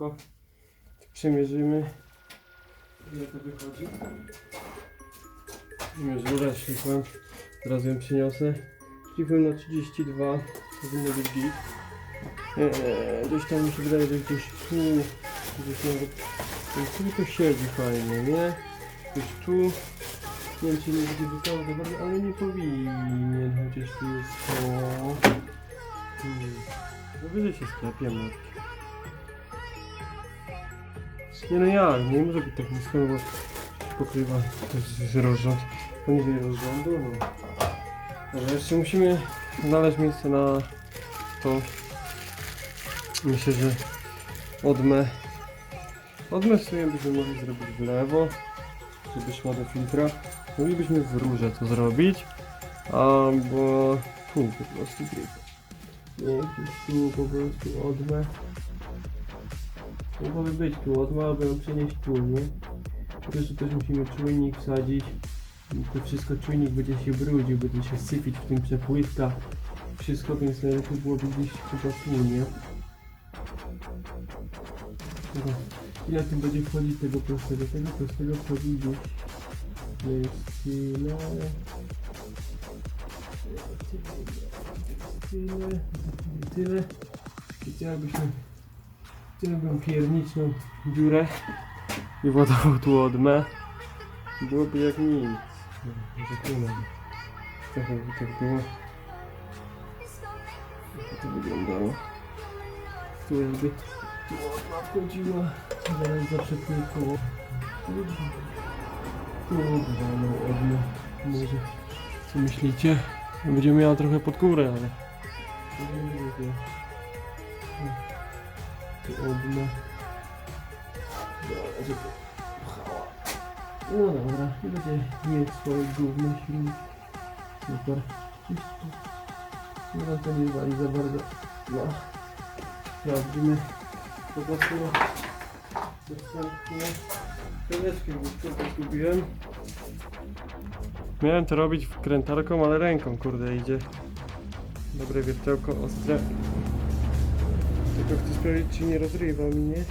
oko. Przymierzymy. Ile to wychodzi? Już rurę szlifłem. Teraz ją przyniosę. Szlifłem na 32. Powinno być git. Eee, gdzieś tam mi się wydaje, że gdzieś tu. Gdzieś nawet. Tu to siedzi fajnie, nie? Gdzieś tu. Nie wiem czy nie będzie wystało za bardzo, ale nie powinien. Chociaż tu jest to. Hmm. No wyżej się sklepiemy. Nie no ja, nie może być tak nisko, bo się pokrywa to jest rozrząd. Poniżej rozrządu, no. Ale jeszcze musimy znaleźć miejsce na to. Myślę, że odmę. Odmę w sumie byśmy mogli zrobić w lewo, żeby szła do filtra. Moglibyśmy w rurze to zrobić, albo tu po prostu gryzać. Nie, tu po prostu odmę. Mogłoby być tu, odmę, albo ją przenieść tu, nie? Po prostu też musimy czujnik wsadzić. I To wszystko czujnik będzie się brudził, będzie się sypić w tym przepływkach. Wszystko, więc najlepiej byłoby gdzieś chyba tu, nie? Dobra. Ile tu będzie wchodzić tego prostego? Tego prostego wchodzi gdzieś. To jest tyle. Tyle. Tyle. I co jakbyśmy tyle bym pierniczną dziurę i władował tu odmę. Byłoby jak nic. Może tu nawet. Trochę by tak było. Jak to wyglądało. Tu jakby tu odma wchodziła. Zaraz zawsze koło. Tu odwalą odmę. Może co myślicie? Będzie miała trochę pod górę, ale... Nie wiem. Odmę. Dobra, żeby pchała. No dobra, i będzie mieć swoje główne silnik. Super. No to nie wali za bardzo. No. Sprawdzimy. Po prostu następnie konieczkę już zgubiłem. Miałem to robić wkrętarką, ale ręką kurde idzie. Dobre wiertełko ostre. Tylko chcę sprawdzić czy nie rozrywa mi, nie?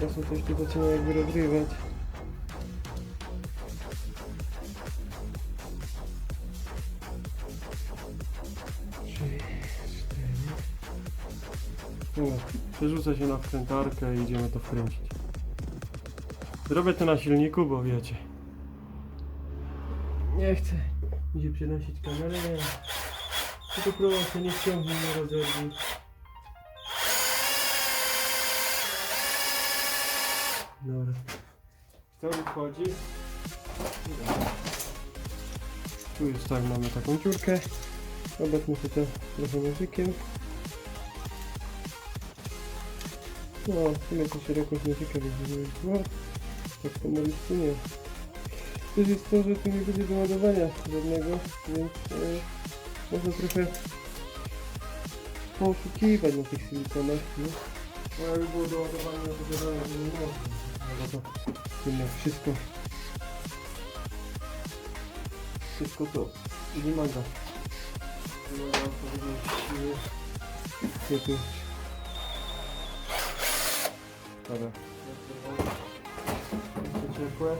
Teraz coś tu zaczyna jakby rozrywać. Dobra, przerzucę się na wkrętarkę i idziemy to wkręcić. Zrobię to na silniku, bo wiecie. Nie chcę mi się przenosić kamerę. Tylko proszę, nie ściągnij, nie rozerwij. Dobra. Kto wychodzi? Tu już tak mamy taką dziurkę. Obecmy się to trochę nożykiem. No, w sumie to szerokość nożyka wygląda. Tak to mówić tu nie. Też jest to, że tu nie będzie doładowania żadnego, więc e, można trochę poszukiwać na tych silikonach. No jakby było doładowanie, to wiadomo, że nie można. Jednak wszystko. Wszystko to. Wymaga wymaga odpowiedniej siły typu dobra jeszcze ciepłe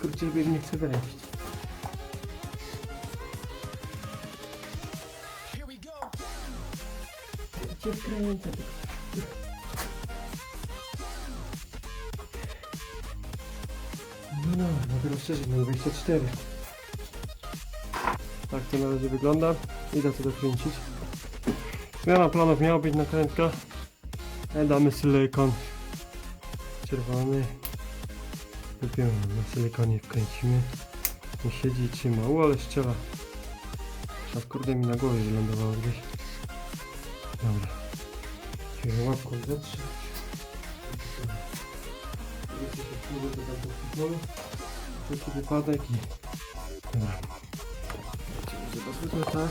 kurczę bieg nie chce wejść cię wkręcę No no, dopiero szczerze, mam 24 Tak to na razie wygląda. Idę to dokręcić Zmiana planów miała być nakrętka. Ale damy silikon Czerwony. Dopiero na silikonie wkręcimy. Nie siedzi i trzyma, u ale strzela A kurde mi na głowie wylądowało gdzieś Dobra. Chciałem łapką zatrzymać. Jeśli się wpływy, to tam posypnął. Taki wypadek i... Dobra. Zobaczmy to tak.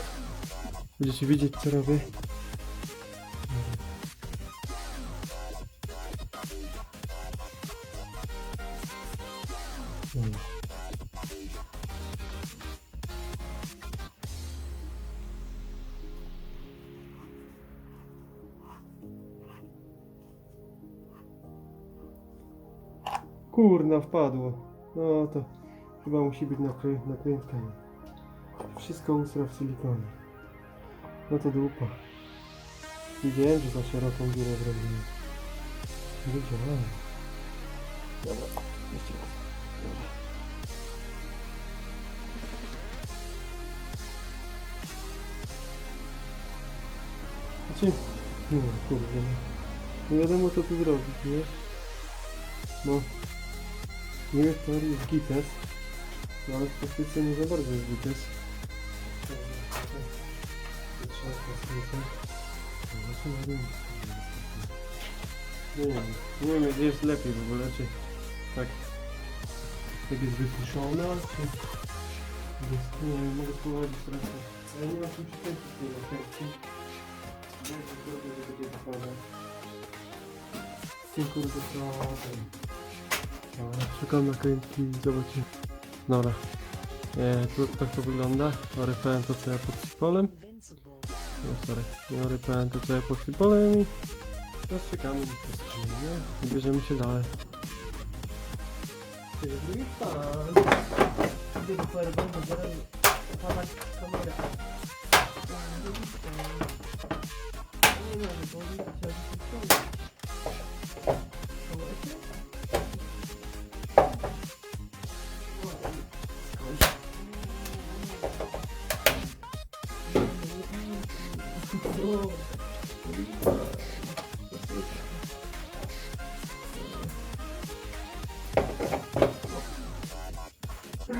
Będziecie widzieć co robię. Kurna, wpadło. No to chyba musi być nakry- nakrętka. Wszystko ustra w silikonie. No to dupa. Widziałem, że za szeroką dziurę zrobimy. Wiedziałem. Dobra, jeszcze raz. Dobra. Znaczy, no kurde, nie wiadomo co tu zrobić, nie? No, niby w teorii jest gites, no ale w praktyce nie za bardzo jest gites. Nie wiem, nie wiem gdzie jest lepiej w ogóle, czy tak jak jest wypuszczona, czy jest, nie wiem, mogę spróbować trochę. Ale nie mam czym przykręcić tej nakrętki. Będzie trudno, że będzie dokładać. Tym kurde to ten. Dobra, szukam nakrętki i zobaczymy. Dobra. E, tu, tak to wygląda. Orypałem to co ja pod sypolem. No sorry. Nie orypałem to co ja pod sypolem i teraz czekamy na to nie? I bierzemy się dalej. Czyli pan. Idę do bo zaraz opadać kamerę. Nie ma, że boli, chciałbym się wciągnąć. No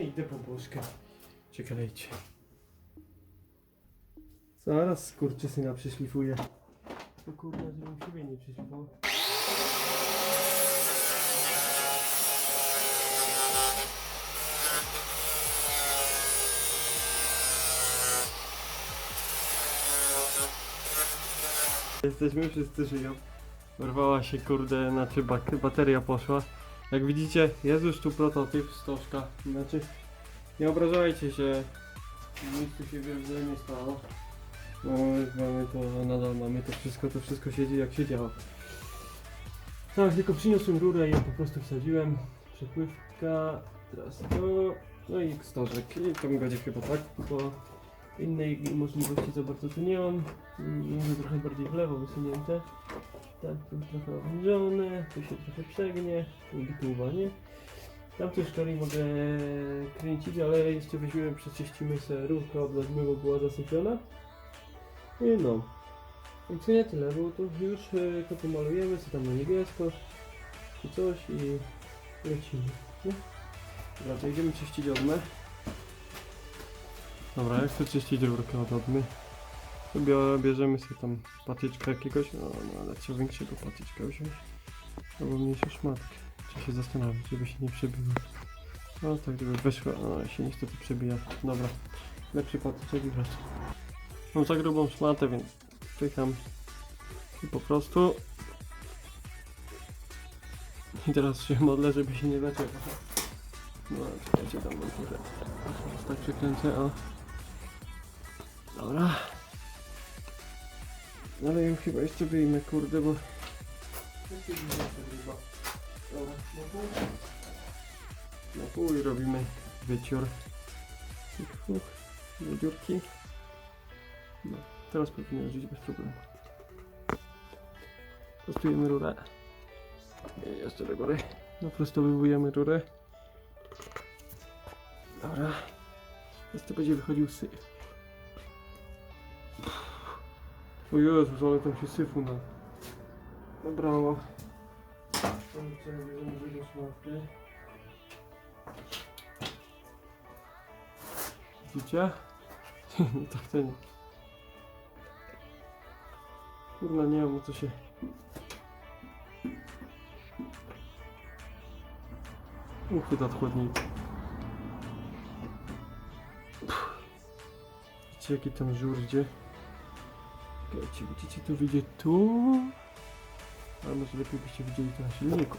idę po puszkę. Czekajcie. Zaraz skurczysyna przyszlifuję. To kurde, żebym siebie nie przyszlifował. Jesteśmy wszyscy żyją. Urwała się kurde, znaczy bak- bateria poszła. Jak widzicie, jest już tu prototyp stożka. Znaczy, nie obrażajcie się, nic tu się źle nie stało. No, mamy to, nadal mamy to wszystko, to wszystko siedzi jak się działo. Tak, tylko przyniosłem rurę i po prostu wsadziłem. Przepływka, teraz to, no i stożek. I to mi będzie chyba tak, bo innej możliwości za bardzo tu nie mam. Mm, Może trochę bardziej w lewo wysunięte. Tak, tu trochę obniżone, tu się trochę przegnie, tu nie? Tam też szkali mogę kręcić, ale jeszcze weźmiemy, przeczyścimy sobie rurkę, odwodźmy, bo była zasypiona. I no. Więc nie tyle, bo to już e, to pomalujemy, co tam na niebiesko, czy coś i lecimy. Nie? Dobra, to idziemy czyścić odmę. Dobra, jak chcę czyścić rurkę od odmy? To bie- bierzemy sobie tam patyczka jakiegoś, no, no ale co większego patyczka wziąć. Albo mniejszą szmatkę. Trzeba się zastanowić, żeby się nie przebiło. No tak, żeby weszła, no się niestety przebija. Dobra, lepszy patyczek i wracam. Mam za grubą szmatę, więc pycham i po prostu i teraz się modlę, żeby się nie zaczęło. No, czekajcie tam, mam. Teraz tak przekręcę, o. Dobra. Ale ją chyba jeszcze wyjmę, kurde, bo... Dobra, pół. Na pół i robimy wycior. Cyk, fuch, dwie dziurki. No, teraz powinien żyć bez problemu. Prostujemy rurę. I jeszcze do góry. Naprostowujemy rurę. Dobra. Teraz to będzie wychodził syf. O Jezus, ale tam się syfu na... Nabrało. Tam drugą szmatkę. Widzicie? tak to nie. Kurna, nie wiem o co się... Uchwyt chłodnicy. Widzicie jaki tam żur idzie? Czekajcie, widzicie, tu wyjdzie tu. A może lepiej byście widzieli to na silniku.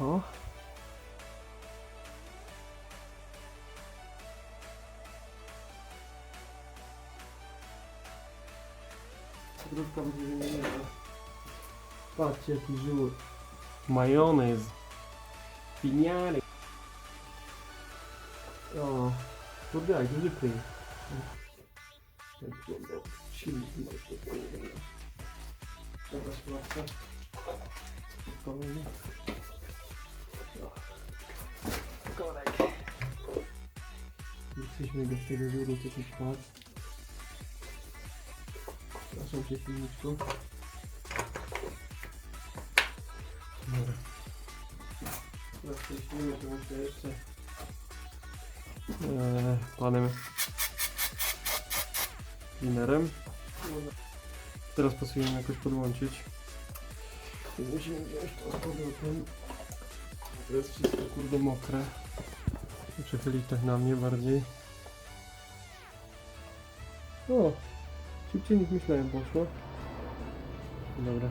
O. Grudka będzie wymieniona. Patrzcie jaki żółt. Majonez. Piniary. O. Kurde, jak duży klej. Tak wygląda silnik może Dobra, sprawdza. Spokojnie. O. Korek. Jesteśmy do tego co się wpadł. Przepraszam cię silniczku. Dobra. Teraz prześlimy to muszę jeszcze e, panem linerem. Teraz pasujemy jakoś podłączyć. I Musimy wziąć to z powrotem. To jest wszystko kurde mokre. I Przechylić tak na mnie bardziej. O! Szybciej niż myślałem poszło. Dobra.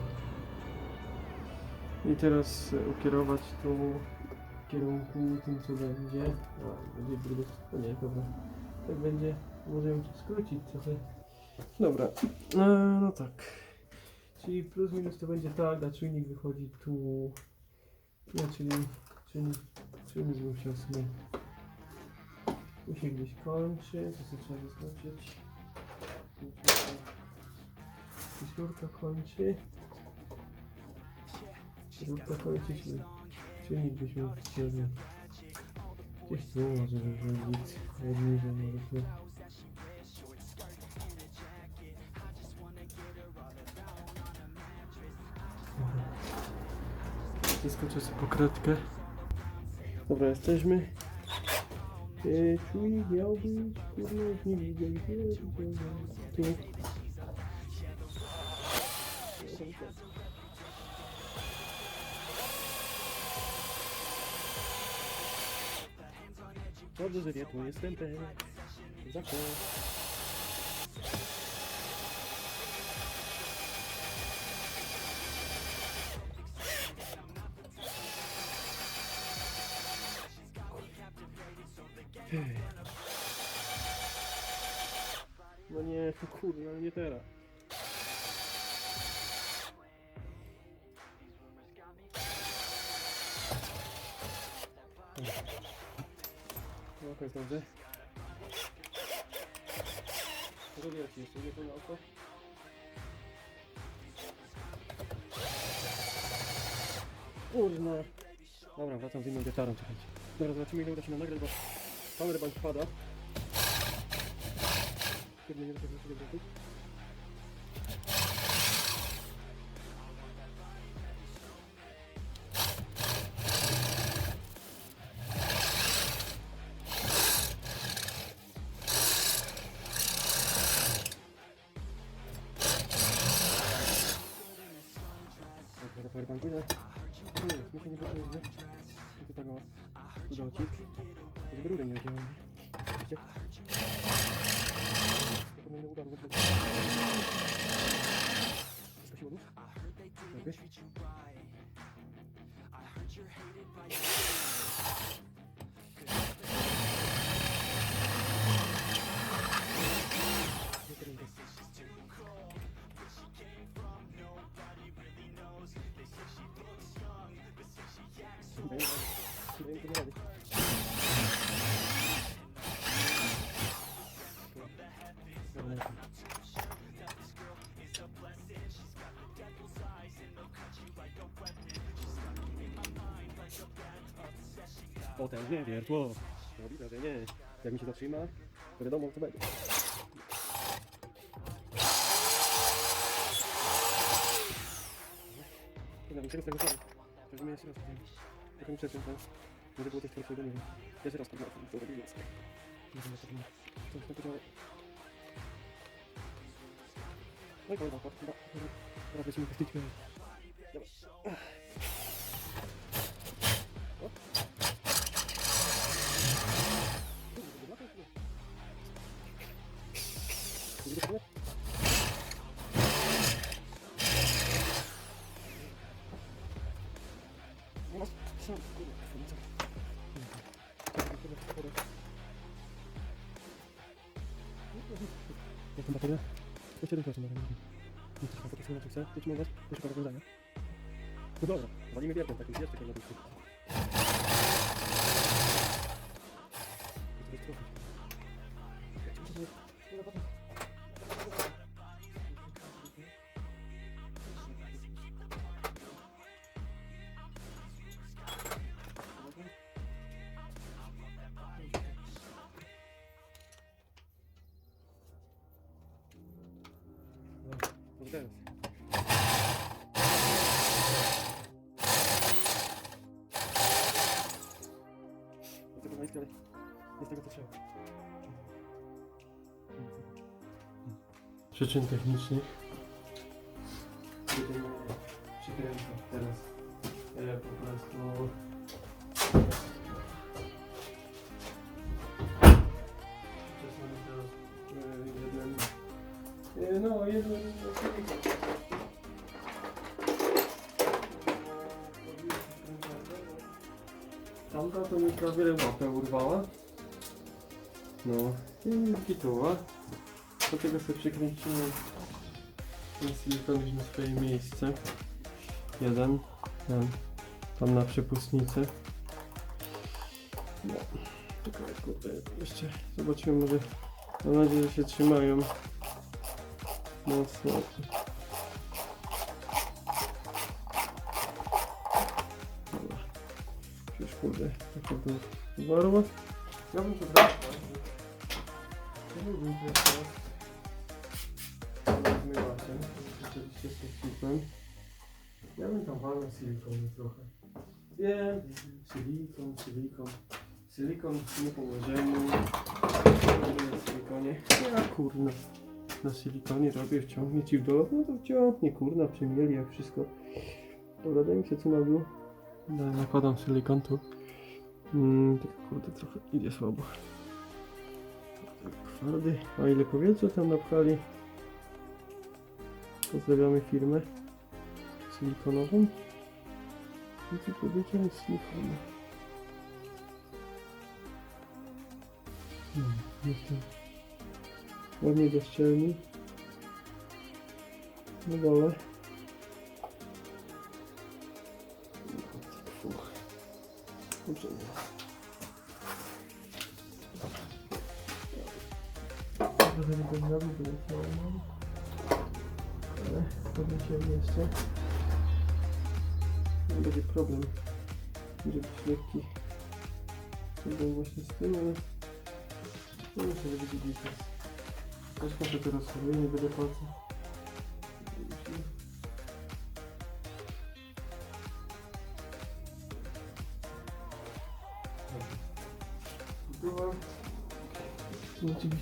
I teraz e, ukierować tu w kierunku tym co będzie. A, będzie. O nie, dobra. Tak będzie. Możemy skrócić trochę. Dobra. E, no tak. Czyli plus minus to będzie tak, a czujnik wychodzi tu. No czyli czujnik, czujnik bym chciał sobie. Tu się gdzieś kończy, to sobie trzeba zaznaczyć. Rurka kończy. Rurka kończy się. Czujnik byśmy chcieli. Gdzieś tu może wyrzucić. Niżej może. Zeskoczę sobie po kratkę. Dobra, jesteśmy. Czujnik miał być, kurwa, już nie widzę. Gdzie? Tu. Dobrze, że nie tu jestem też. No nie, kurde, ale nie teraz. No, okej, dobrze. Zrobię ci jeszcze jedno na oko. Kurna. Dobra, wracam z inną gitarą, czekajcie. Dobra, zobaczymy ile uda się nam nagrać, bo powerbank pada. Kiedy nie da się wrócić. Dobra, powerbank ile? Nie, mi się nie pokazuje, że... Tu tego... Udało ci. Żeby rury nie wziąłem. Widzicie? To mnie nie udało w ogóle. Potężnie wiertło. Robi wrażenie. Jak mi się zatrzyma, to wiadomo co będzie. Nie wiem, czego z tego stanie. Weźmy jeszcze raz. Jak muszę ten ten. Może było coś pierwszego, nie wiem. Jeszcze raz to było, to robi jest. Nie wiem, jak to było. To jest tylko... No i dobra, dobra. Teraz lecimy po stycznie. Dobra. No dobra. Teraz. Do tego majtka, ale z tego co trzeba. Przyczyn technicznych. Tamta to mi prawie łapę urwała. No i gituła. Dlatego sobie przykręciłem ten silikon na swoje miejsce. Jeden, ten, tam na przepustnicę. No, tylko kurde, jeszcze zobaczymy może, mam nadzieję, że się trzymają mocno. To umarło. Ja bym to brał. Ja byłbym to teraz zmywaczem, oczywiście z silikon. Ja bym tam walnął silikonu trochę. Wiem, silikon, silikon. Silikon nie pomożemy. Robię na silikonie. Ja kurna. Na silikonie robię, wciągnie ci w dole, no to wciągnie, kurna, przymieli jak wszystko. Dobra, daj mi się co na dół. Nakładam silikon tu. Mm, kurde, trochę idzie słabo. Twardy. A ile powietrza tam napchali? Pozdrawiamy firmę silikonową. I tu powiedziałem silikonu. Hmm, jeszcze ładnie doszczelni. Na dole. Dobrze. Trochę tego zrobił, bo ja mam. Ale podniesiemy jeszcze. Będzie problem. Będzie być lekki. Problem właśnie z tym, ale... No myślę, że będzie. Też muszę to rozchoduję, nie będę palca.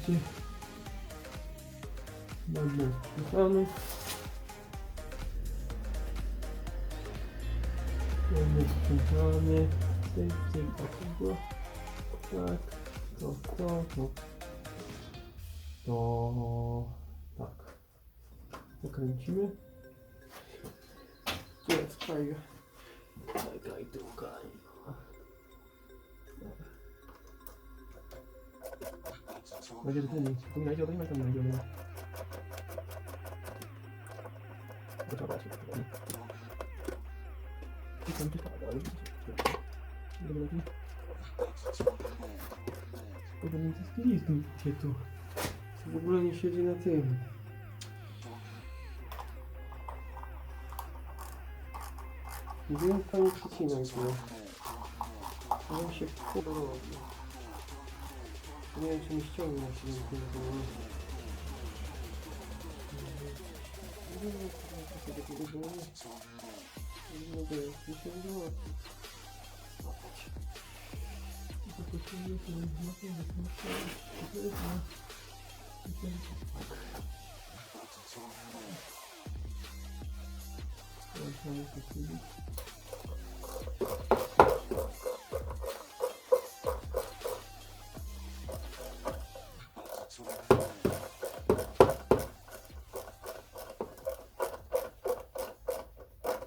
Tu oczywiście magnes przypisany. Magnes sprzątany. Cyk, cyk, tak było. Tak, to, to, to. To tak. Zakręcimy. Tu jest fajga. Czekaj, tutaj. Będzie trudniej. Wspominajcie o tym, jak tam znajdziemy. Gotowa się. I tam wypada, ale widzicie. Dobra, lepiej. Kurde, nie to jest gdzie tu. To w ogóle nie siedzi na tym. Mówiłem pani przycinać go. On się podoba. Nie wiem czy mi ściągnie na tym było. No to jest mi się udało. Zapoczynję to jest na tym, że to muszę... To jest na... Teraz mamy to chwilić.